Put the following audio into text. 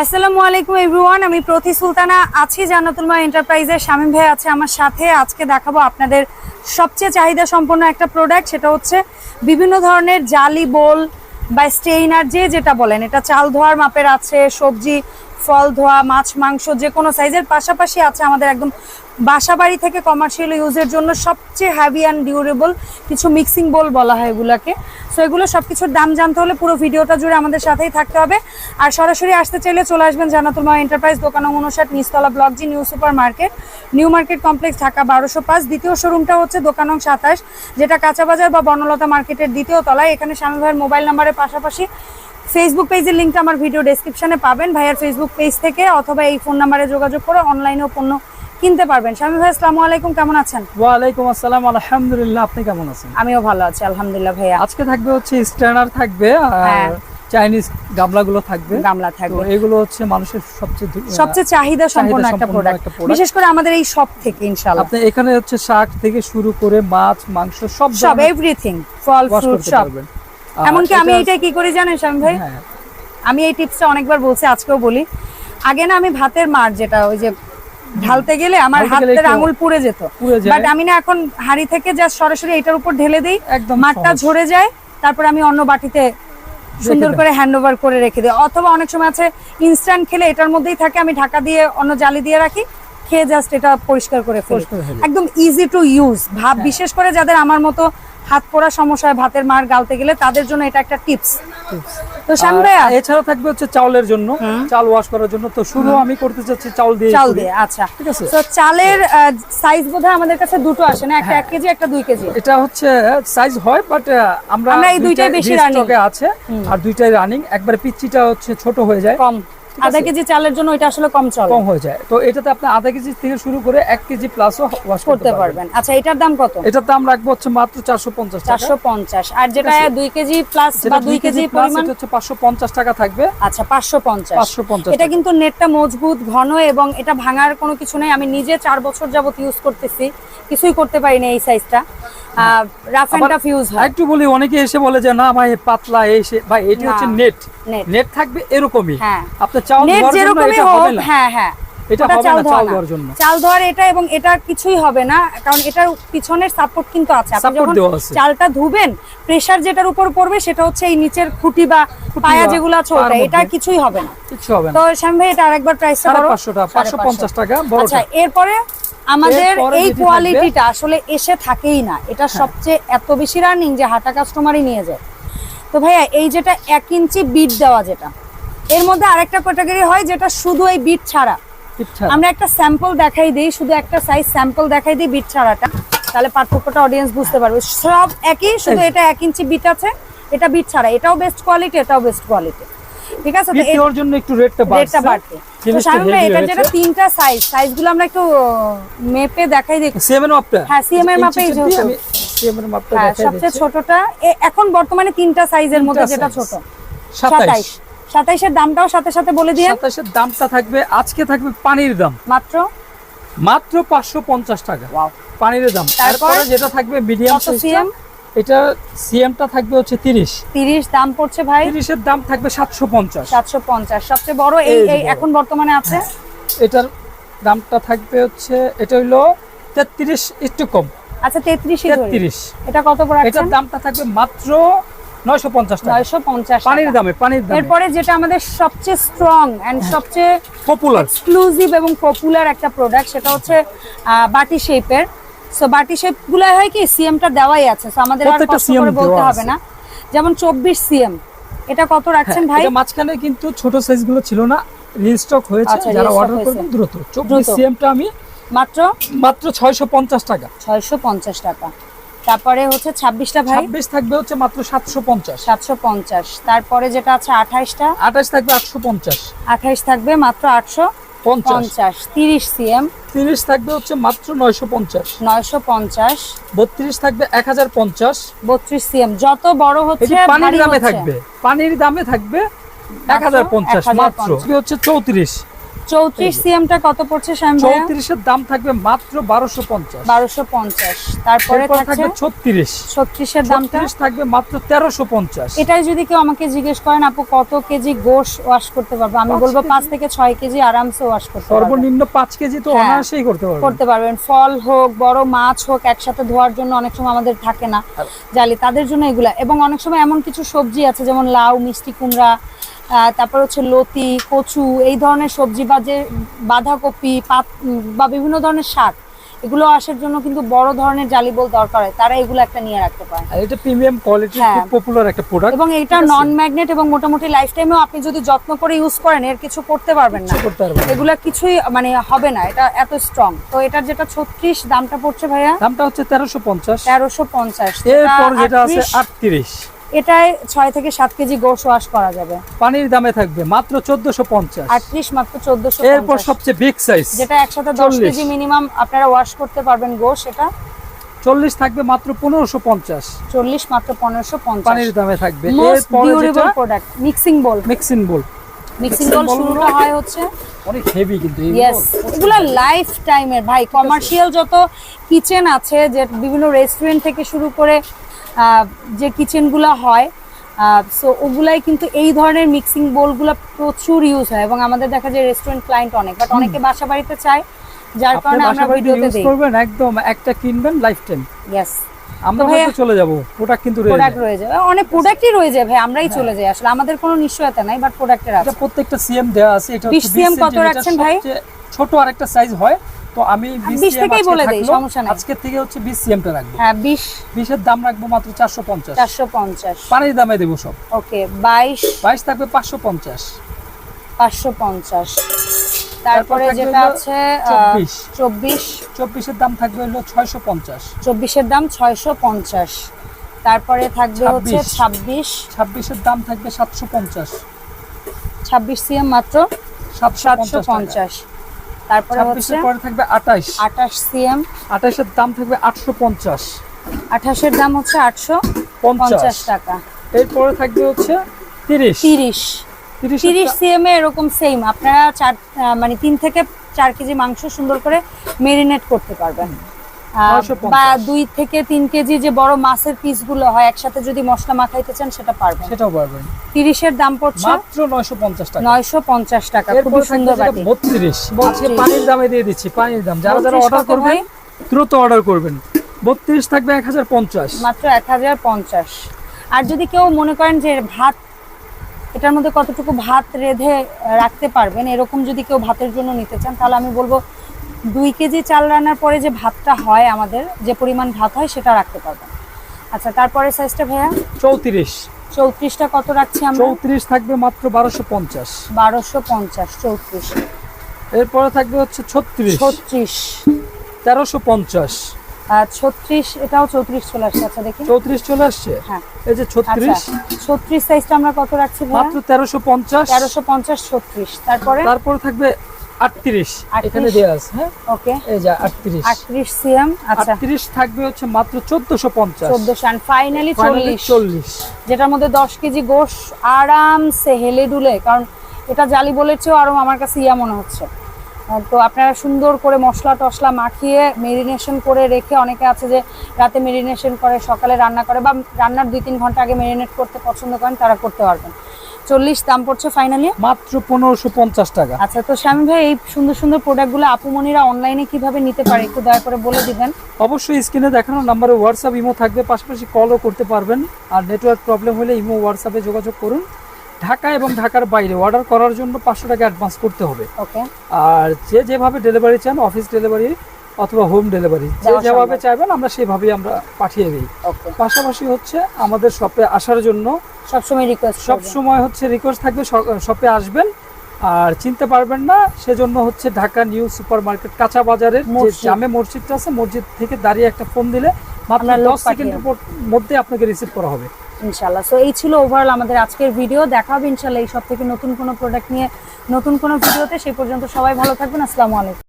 আসসালামু আলাইকুম এভরিওয়ান, আমি প্রতি সুলতানা আছি জান্নাতুলমা এন্টারপ্রাইজের শামীম ভাই আছে আমার সাথে। আজকে দেখাবো আপনাদের সবচেয়ে চাহিদা সম্পন্ন একটা প্রোডাক্ট সেটা হচ্ছে বিভিন্ন ধরনের জালি, বোল বা স্টেইনার, যে যেটা বলেন। এটা চাল ধোয়ার মাপের আছে, সবজি ফল, ধোয়া, মাছ, মাংস, যে কোনো সাইজের পাশাপাশি আছে আমাদের একদম বাসা বাড়ি থেকে কমার্শিয়াল ইউজের জন্য সবচেয়ে হ্যাভি অ্যান্ড ডিউরেবল কিছু মিক্সিং বোল বলা হয় এগুলাকে। সো এগুলো সব কিছুর দাম জানতে হলে পুরো ভিডিওটা জুড়ে আমাদের সাথেই থাকতে হবে। আর সরাসরি আসতে চাইলে চলে আসবেন জানাতুল মা এন্টারপ্রাইজ দোকান উনষাট নিস্তলা block G, new super market new market complex Dhaka বারোশো পাঁচ। দ্বিতীয় শোরুমটা হচ্ছে দোকানং সাতাশ যেটা কাঁচাবাজার বা বনলতা মার্কেটের দ্বিতীয় তলায়। এখানে স্বামী ভাইয়ের মোবাইল নাম্বারের পাশাপাশি ফেসবুক পেজের লিঙ্কটা আমার ভিডিও ডেসক্রিপশনে পাবেন। ভাইয়ার ফেসবুক পেজ থেকে অথবা এই ফোন নাম্বারে যোগাযোগ করে অনলাইনেও পণ্য কিনতে পারবেন। স্বামী ভাই আসসালামু আলাইকুম কেমন আছেন? ওয়ালাইকুম আসসালাম আলহামদুলিল্লাহ আপনি কেমন আছেন? আমিও ভালো আছি আলহামদুলিল্লাহ ভাইয়া। আজকে থাকবে হচ্ছে স্ট্যান্ডার থাকবে হ্যাঁ। আর চাইনিজ গামলাগুলো থাকবে। গামলা থাকবে। এগুলো হচ্ছে মানুষের সবচেয়ে সবচেয়ে চাহিদা সম্পন্ন একটা প্রোডাক্ট বিশেষ করে আমাদের এই সব থেকে ইনশাআল্লাহ। আপনি এখানে হচ্ছে শাক থেকে শুরু করে মাছ মাংস সব সব এভরিথিং ফল ফ্রুট সব। এমনকি আমি এটা- কি করি জানেন স্বামী ভাই? হ্যাঁ, আমি এই টিপসটা অনেকবার বলছি আজকেও বলি। আগে না আমি ভাতের মার যেটা ওই যে ঢালতে গেলে আমার হাতের আঙুল পুড়ে যেত। বাট আমি না এখন হাড়ি থেকে জাস্ট সরাসরি এটার উপর ঢেলে দেই একদম মাঠটা ঝরে যায় তারপর আমি অন্য বাটিতে সুন্দর করে হ্যান্ড ওভার করে রেখে দিই। অথবা অনেক সময় আছে ইনস্ট্যান্ট খেলে এটার মধ্যেই থাকে আমি ঢাকা দিয়ে অন্য জালি দিয়ে রাখি খেয়ে জাস্ট এটা পরিষ্কার করে ফেলি। হয়ে। একদম ইজি টু ইউজ ভাব বিশেষ করে যাদের আমার মতো হাত পোড়া সমস্যা হয় ভাতের মার গালতে গেলে তাদের জন্য এটা একটা টিপস তো শ্যাম ভাইয়া? এছাড়া থাকবে হচ্ছে চাউলের জন্য। চাল ওয়াশ করার জন্য। তো শুরু আমি করতে চাচ্ছি চাউল দিয়ে চাল দিয়ে আচ্ছা। ঠিক আছে। তো চালের সাইজ বোধহয় আমাদের কাছে দুটো আসে না? একটা এক কেজি একটা দুই কেজি। এটা হচ্ছে সাইজ হয় বাট আমরা আমরা এই দুইটাই বেশি। স্টকে আছে। আর দুইটাই রানিং একবার পিচ্চিটা হচ্ছে ছোট হয়ে যায়। কম। আধা কেজি চালের জন্য এটা আসলে কম চলে। কম হয়ে যায়। তো এটাতে আপনি আধা কেজি থেকে শুরু করে এক কেজি প্লাসও ওয়াশ করতে পারবেন। আচ্ছা এটার দাম কত? এটার দাম রাখব হচ্ছে মাত্র চারশো পঞ্চাশ চারশো পঞ্চাশ। আর যেটা দুই কেজি প্লাস বা দুই কেজি পরিমাণ হচ্ছে পাঁচশো পঞ্চাশ টাকা থাকবে। আচ্ছা পাঁচশো পঞ্চাশ। 550 এটা কিন্তু নেটটা মজবুত ঘন এবং এটা ভাঙার কোনো কিছু নেই। আমি নিজে চার বছর যাবত ইউজ করতেছি। কিছুই করতে পারিনি এই সাইজটা রাফ অ্যান্ড টাফ ইউজ হয়। একটু বলি অনেকে এসে বলে যে না ভাই পাতলা এই ভাই এটি হচ্ছে নেট নেট থাকবে এরকমই। হ্যাঁ। চাউল নেট যেরকমই হোক হ্যাঁ হ্যাঁ। এটা চাল না ধোয়া চাল না। ধোয়ার জন্য। চাল ধোয়ার এটা এবং এটা কিছুই হবে না কারণ এটার পিছনের সাপোর্ট কিন্তু আছে। আপনি যখন চালটা ধুবেন প্রেসার যেটার উপর পড়বে সেটা হচ্ছে এই নিচের খুঁটি বা পায়া যেগুলো আছে ওটা এটা কিছুই হবে না। কিছু হবে না। তো শ্যাম ভাই এটা আরেকবার প্রাইসটা বলো পাঁচশো টাকা টাকা আচ্ছা এরপরে আমাদের এই কোয়ালিটিটা আসলে এসে থাকেই না। এটা হ্যাঁ। সবচেয়ে এত বেশি রানিং যে হাটা কাস্টমারই নিয়ে যায়। তো ভাইয়া এই যেটা এক ইঞ্চি বিট দেওয়া যেটা এর মধ্যে আরেকটা ক্যাটাগরি হয় যেটা শুধু এই বিট ছাড়া। আমরা একটা স্যাম্পল দেখাই দিই শুধু একটা সাইজ স্যাম্পল দেখাই দিই বিট ছাড়াটা তাহলে পার্থক্যটা অডিয়েন্স বুঝতে পারবে। সব একই শুধু এটা এক ইঞ্চি বিট আছে এটা বিট ছাড়া এটাও বেস্ট কোয়ালিটি এটাও বেস্ট কোয়ালিটি ঠিক আছে? তো এর- জন্য একটু রেটটা রেটটা বাড়তে তো heavy এটা যেটা তিনটা সাইজ সাইজগুলো আমরা একটু মেপে দেখাই দিই সেভেন মাপটা? হ্যাঁ, CM এর দিয়ে যেহেতু। আমি CM এর মাপটা হ্যাঁ দেখাই সবচেয়ে ছোটটা এখন বর্তমানে তিনটা সাইজের মধ্যে যেটা ছোট। 27 সাতাইশ। সাতাইশের দামটাও সাথে সাথে বলে দিয়ে। সাতাশের দামটা থাকবে আজকে থাকবে পানির দাম। মাত্র? মাত্র পাঁচশো পঞ্চাশ টাকা। পানির দাম। তারপর? যেটা থাকবে মিডিয়াম CM? এটা সিএমটা থাকবে হচ্ছে তিরিশ। তিরিশ দাম পড়ছে ভাই? তিরিশের দাম থাকবে সাতশো পঞ্চাশ। সাতশো পঞ্চাশ। সবচেয়ে বড় এই এখন বর্তমানে আছে? এটার দামটা থাকবে হচ্ছে এটা হইল তেত্রিশ একটু কম। আচ্ছা তেত্রিশই ধরি। তেত্রিশ। এটা কত বড় এটার দামটা থাকবে মাত্র নয়শো পঞ্চাশ টাকা। নয়শো পঞ্চাশ পানির দামে পানির দামে। এরপরে যেটা আমাদের সবচেয়ে স্ট্রং এন্ড সবচেয়ে পপুলার এক্সক্লুসিভ এবং পপুলার একটা প্রোডাক্ট সেটা হচ্ছে বাটি শেপের সো বাটি শেপগুলো হয় কি সিএমটা দেওয়াই আছে। সো আমাদের আর কষ্ট করে বলতে হবে না। যেমন চব্বিশ সিএম এটা কত রাখছেন ভাই? এটা মাঝখানে কিন্তু ছোট সাইজগুলো ছিল না। রিস্টক হয়েছে। আচ্ছা, যারা অর্ডার করবেন দ্রুত। চব্বিশ দ্রুত। সিএমটা আমি মাত্র? মাত্র ছয়শো পঞ্চাশ টাকা। ছয়শো পঞ্চাশ টাকা। তারপরে হচ্ছে ছাব্বিশটা ভাই? ছাব্বিশ থাকবে হচ্ছে মাত্র সাতশো পঞ্চাশ। সাতশো পঞ্চাশ। তারপরে যেটা আছে আঠাইশটা আঠাশ থাকবে আটশো পঞ্চাশ। আঠাইশ থাকবে মাত্র আটশো। পঞ্চাশ। তিরিশ সিএম। তিরিশ থাকবে হচ্ছে মাত্র নয়শো পঞ্চাশ। নয়শো পঞ্চাশ। বত্রিশ থাকবে এক হাজার পঞ্চাশ। বত্রিশ সিএম যত বড় হচ্ছে পানির দামে থাকবে পানির দামে থাকবে এক হাজার পঞ্চাশ 1050 মাত্র। হচ্ছে চৌত্রিশ। চৌত্রিশ সিএমটা কত পড়ছে শ্যাম চৌত্রিশের দাম থাকবে মাত্র বারোশো পঞ্চাশ। বারোশো পঞ্চাশ। তারপরে থাকবে ছত্রিশ। ছত্রিশের দামটা? থাকবে মাত্র তেরোশো পঞ্চাশ। এটাই যদি কেউ আমাকে জিজ্ঞেস করেন আপু কত কেজি গোশ ওয়াশ করতে পারব? আমি বলব পাঁচ থেকে ছয় কেজি আরামসে ওয়াশ করতে পারবেন। সর্বনিম্ন পাঁচ কেজি তো হ্যাঁ। অনায়াসেই করতে পারবে করতে পারবেন। ফল হোক বড় মাছ হোক একসাথে ধোয়ার জন্য অনেক সময় আমাদের থাকে না জালি। তাদের জন্য এগুলা। এবং অনেক সময় এমন কিছু সবজি আছে যেমন লাউ মিষ্টি কুমড়া তারপর হচ্ছে লতি কচু এই ধরনের সবজি বা যে বাঁধাকপি পাত বা বিভিন্ন ধরনের শাক এগুলো আসার জন্য কিন্তু বড় ধরনের জালি বল দরকার হয়। তারা এগুলো একটা নিয়ে রাখতে পারে আর এটা প্রিমিয়াম কোয়ালিটির হ্যাঁ। খুব পপুলার একটা প্রোডাক্ট এবং এটা নন ম্যাগনেট এবং মোটামুটি লাইফ টাইমেও আপনি যদি যত্ন করে ইউজ করেন এর কিছু করতে পারবেন না। করতে পারবে না। এগুলা কিছুই মানে হবে না। এটা এত স্ট্রং তো এটার যেটা ছত্রিশ দামটা পড়ছে ভাইয়া? দামটা হচ্ছে তেরোশো পঞ্চাশ। তেরোশো পঞ্চাশ। এরপর যেটা আছে আটত্রিশ। এটায় ছয় থেকে সাত কেজি গোশ ওয়াশ করা যাবে। পানির দামে থাকবে মাত্র চোদ্দশো পঞ্চাশ। আটত্রিশ মাত্র চোদ্দশো এরপর সবচেয়ে বিগ সাইজ যেটা একসাথে দশ কেজি মিনিমাম আপনারা ওয়াশ করতে পারবেন গোশ এটা। চল্লিশ থাকবে মাত্র পনেরোশো পঞ্চাশ। চল্লিশ মাত্র পনেরোশো পঞ্চাশ। পানির দামে থাকবে। Product mixing bowl mixing bowl mixing bowl শুরুটা হয় হচ্ছে অনেক হেভি কিন্তু এই ইয়েস bowl। এগুলা লাইফ টাইমের ভাই কমার্শিয়াল যত কিচেন আছে যে বিভিন্ন রেস্টুরেন্ট থেকে শুরু করে যে কিচেনগুলো হয় সো ওগুলাই কিন্তু এই ধরনের মিক্সিং বোলগুলো প্রচুর ইউজ হয় এবং আমাদের দেখা যায় রেস্টুরেন্ট ক্লায়েন্ট অনেক বাট অনেকে বাসা বাড়িতে চায় যার কারণে আমরা ভিডিওতে দিই করবেন একদম একটা কিনবেন লাইফ টাইম ইয়েস আমরা হয়তো চলে যাব প্রোডাক্ট কিন্তু রয়ে প্রোডাক্ট। রয়ে যাবে। অনেক প্রোডাক্টই রয়ে যায় ভাই আমরাই চলে যাই। আসলে আমাদের কোনো নিশ্চয়তা নাই বাট প্রোডাক্টের আছে এটা প্রত্যেকটা সিএম দেওয়া আছে এটা 20 হচ্ছে CM 20 কত রাখছেন ভাই? ছোট আরেকটা সাইজ হয় তো আমি 20 20 থেকেই বলে দেই, সমস্যা নাই। আজকে থেকে হচ্ছে 20 সিএম টা রাখব। হ্যাঁ বিশ। 20 এর দাম রাখব মাত্র 450 চারশো পঞ্চাশ। পানির দামে দেবো সব। ওকে বাইশ। 22 থাকবে 550 পাঁচশো পঞ্চাশ। তারপরে যেটা আছে 24 চব্বিশ। 24 এর দাম থাকবে হলো 650 চব্বিশের দাম ছয়শো পঞ্চাশ। তারপরে থাকবে হচ্ছে 26 ছাব্বিশ। 26 এর দাম থাকবে 750 ছাব্বিশ সিএম মাত্র সাতশো 750 পঞ্চাশ। তারপরে হচ্ছে পরে থাকবে 28 আঠাশ সিএম। 28 এর দাম থাকবে 850 আঠাশের দাম হচ্ছে আটশো পঞ্চাশ। টাকা। এরপরে থাকবে হচ্ছে 30 তিরিশ। 30 সিএম এরকম সেম আপনারা চার মানে তিন থেকে চার কেজি মাংস সুন্দর করে মেরিনেট করতে পারবেন। আহ, 950 বা দুই থেকে তিন কেজি যে বড় মাছের পিসগুলো হয় একসাথে যদি মশলা মাখাইতে চান সেটা পারবেন। সেটাও পারবেন। তিরিশের দাম পড়ছে মাত্র 950 টাকা। নয়শো পঞ্চাশ টাকা খুবই সুন্দর বাটি। 32 আজকে 32 পানির দামে দিয়ে দিচ্ছি পানির দাম। যারা যারা অর্ডার করবেন? দ্রুত অর্ডার করবেন। 32 থাকবে 1050 মাত্র এক হাজার পঞ্চাশ। আর যদি কেউ মনে করেন যে ভাত এটার মধ্যে কতটুকু ভাত রেধে রাখতে পারবেন এরকম যদি কেউ ভাতের জন্য নিতে চান তাহলে আমি বলব দুই কেজি চাল রান্নার পরে যে ভাতটা হয় আমাদের যে পরিমাণ ভাত হয় সেটা রাখতে পারবেন। আচ্ছা তারপরে সাইজটা ভাইয়া? 34 চৌত্রিশটা কত রাখছি আমরা? 34 থাকবে মাত্র 1250 বারোশো পঞ্চাশ চৌত্রিশ। এরপরে থাকবে হচ্ছে 36 ছত্রিশ। 1350 আর ছত্রিশ এটাও চৌত্রিশ চলে আসছে। আচ্ছা দেখি। 34 চলে আসছে? হ্যাঁ। এই যে 36 আচ্ছা ছত্রিশ সাইজটা আমরা কত রাখছি মাত্র 1350 তেরোশো পঞ্চাশ ছত্রিশ। তারপরে? তারপরে থাকবে 38 এখানে 38 দেয়া আছে হ্যাঁ? ওকে। এই যে 38 আটত্রিশ সিএম আচ্ছা। 38 থাকবে হচ্ছে মাত্র 1450 চোদ্দশো ফাইনালি ফাইনালি চল্লিশ। 40 যেটার মধ্যে দশ কেজি গোশ আরামসে হেলে ডুলে কারণ এটা জালি বলের চেয়েও আরও আমার কাছে ইয়া মনে হচ্ছে। তো আপনারা সুন্দর করে মশলা টশলা মাখিয়ে মেরিনেশন করে রেখে অনেকে আছে যে রাতে মেরিনেশন করে সকালে রান্না করে বা রান্নার দুই তিন ঘণ্টা আগে মেরিনেট করতে পছন্দ করেন তারা করতে পারবেন। চল্লিশ দাম পড়ছে ফাইনালি মাত্র 1550 টাকা। আচ্ছা তো স্বামী ভাই এই সুন্দর সুন্দর প্রোডাক্টগুলো আপুমনিরা অনলাইনে কীভাবে নিতে পারে? একটু দয়া করে বলে দিবেন। অবশ্যই স্ক্রিনে দেখানো নাম্বারে হোয়াটসঅ্যাপ ইমো থাকবে। পাশাপাশি কলও করতে পারবেন। আর নেটওয়ার্ক প্রবলেম হলে ইমো হোয়াটসঅ্যাপে যোগাযোগ করুন। ঢাকা এবং ঢাকার বাইরে অর্ডার করার জন্য পাঁচশো টাকা অ্যাডভান্স করতে হবে। ওকে আর যে যেভাবে ডেলিভারি চান অফিস ডেলিভারি অথবা হোম ডেলিভারি যে যেভাবে চাইবেন আমরা সেভাবেই আমরা পাঠিয়ে দিই। পাশাপাশি হচ্ছে আমাদের শপে আসার জন্য সবসময় রিকোয়েস্ট সবসময় হচ্ছে রিকোয়েস্ট থাকবে শপে আসবেন। আর চিনতে পারবেন না সেজন্য হচ্ছে ঢাকা নিউ সুপার মার্কেট কাঁচা বাজারের যে জামে মসজিদটা আছে মসজিদ থেকে দাঁড়িয়ে একটা ফোন দিলে মাত্র দশ সেকেন্ডের মধ্যে আপনাকে রিসিভ করা হবে। ইনশাল্লাহ সো এই ছিল ওভারঅল আমাদের আজকের ভিডিও দেখা হবে ইনশাল্লাহ এই সব থেকে নতুন কোনো প্রোডাক্ট নিয়ে নতুন কোনো ভিডিওতে সেই পর্যন্ত সবাই ভালো থাকবেন। আসসালামু আলাইকুম।